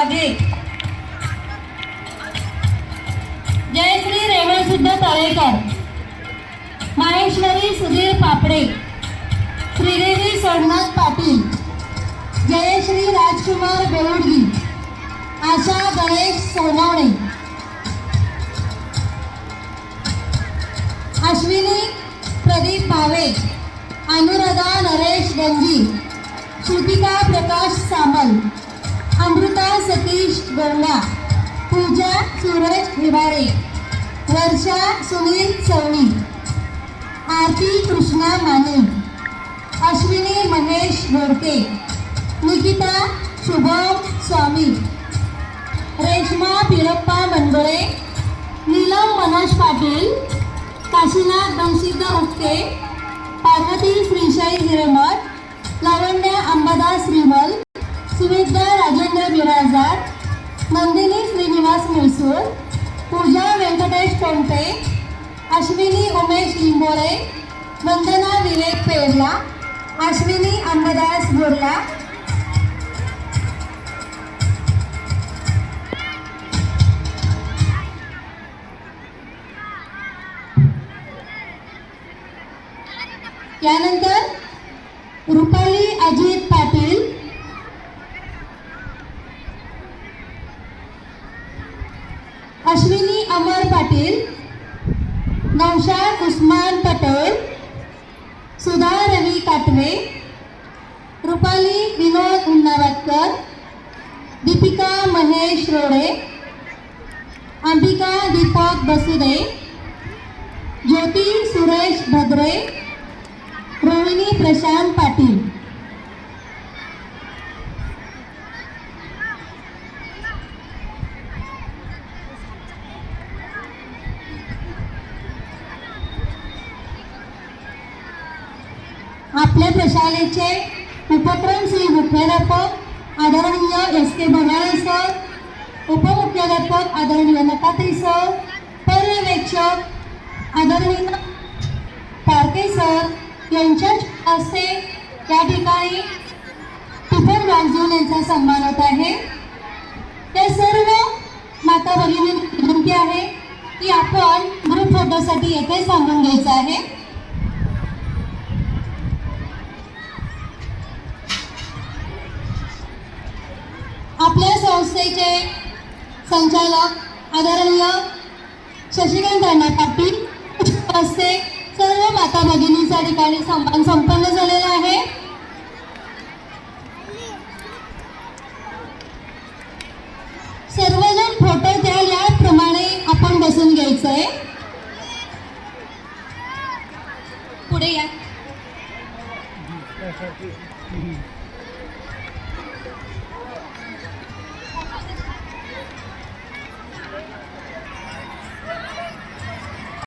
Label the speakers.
Speaker 1: वाघे जयश्री रेवणसिद्ध तळेकर. माहेश्वरी सुधीर पापडे. श्रीदेवी सोमनाथ पाटील. जयश्री राजकुमार बेउडगी आशा गणेश सोनवणे. अश्विनी प्रदीप भावे. अनुराधा नरेश गंजी श्रुतिका प्रकाश सामल अमृता सतीश गोंगा पूजा सूरज हिवारे वर्षा सुनील चवणी आरती कृष्णा माने अश्विनी महेश गोडके निकिता शुभम स्वामी रेश्मा पिरप्पा मनगळे नीलम मनोज पाटील काशीनाथ बंशिद्ध उक्ते पार्वती श्रीशाई हिरेमठ लावण्य अंबादास रिमल सुविद्या राजेंद्र नंदिनी श्रीनिवास म्हैसूर पूजा व्यंकटेश टोंटे अश्विनी उमेश लिंबोळे वंदना विवेक पेरला अश्विनी अंबदास बोरला. यानंतर रुपाली अजित पाटील अश्विनी अमर पाटील नौशाद उस्मान पटोल सुधा रवी काटवे रुपाली विनोद उन्नावाडकर दीपिका महेश रोडे अंबिका दीपक बसुदे ज्योती सुरेश भद्रे रोहिणी प्रशांत पाटील. प्रशालेचे उपक्रम श्री मुख्याध्यापक आदरणीय एस के बनाळे सर उपमुख्याध्यापक आदरणीय नकात्री सर पर्यवेक्षक आदरणीय पारके सर यांच्या हस्ते या ठिकाणी टिफन वाजवून यांचा सन्मान होत आहे. ते सर्व माता भगिनी विनंती आहे की आपण ग्रुप फोटोसाठी येथे सांगून घ्यायचं आहे. संस्थेचे संचालक आदरणीय शशिकांत अण्णा पाटील हस्ते सर्व माता भगिनींच्या ठिकाणी सन्मान संपन्न झालेला आहे. सर्वजण फोटो द्याल याप्रमाणे आपण बसून घ्यायचंय. पुढे या.